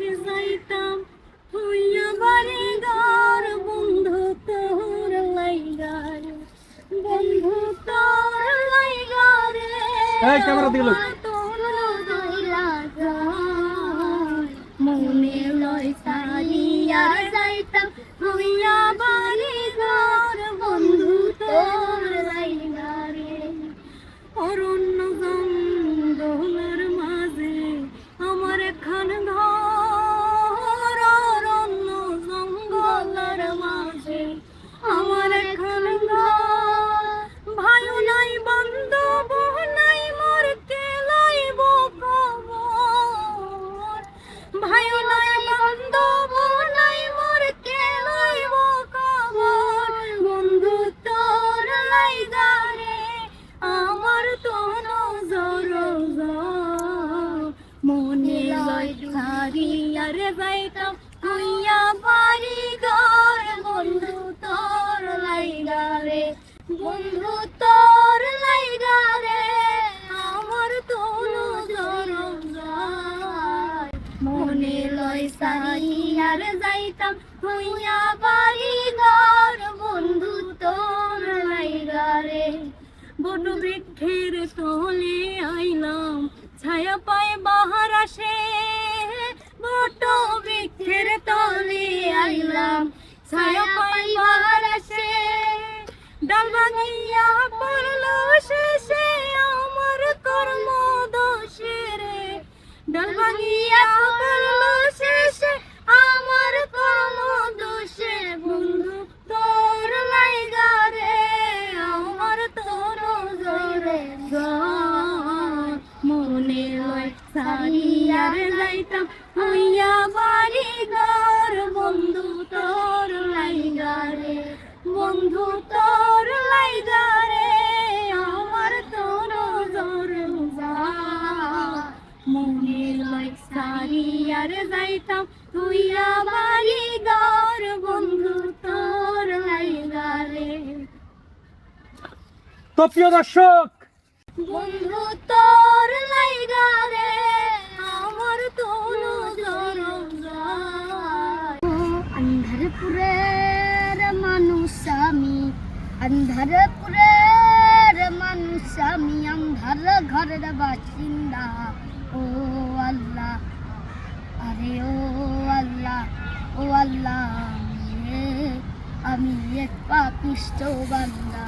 মাঠে যাইতাম বন্ধু যাইতাম হইয়া বন্ধু তোর অরণ্য মাঝে আমার খান ঘর মনে লয় সারি যাইতাম হইয়া বাড়ি ঘর। বন্ধু তোর লাইগা রে বন্ধু তোর লাইগা রে আমার তো নজর মনে লয় আর যাইতাম হইয়া বাড়ি ঘর। বন্ধু তোর লাইগা রে বট বৃক্ষের তলে আইলাম। ছায়া পায় বাহার আসে। বট বৃক্ষের তলে আইলাম। ছায়া পায় বাহার আসে। ডাল ভাঙিয়া পড়ল শেষে আমার কর্ম দোষে রে ডাল ভাঙিয়া মনে লয় সারিয়ার যাইতাম বন্ধু তোর লাইগা রে বন্ধু তোর লাইগা রে আমার তোর জোর মনে যাইতাম হইয়া বাড়ি বন্ধু তোর লাইগা রে তো প্রিয় দর্শক বন্ধু, তোর লাইগা রে, আমার তোর অন্ধারপুরের মানুষ আমি, অন্ধারপুরের মানুষ আমি, অন্ধার ঘরের বাসিন্দা। ও আল্লাহ, আরে ও আল্লাহ ও আল্লাহ আমি এক পাপিষ্ট বান্দা।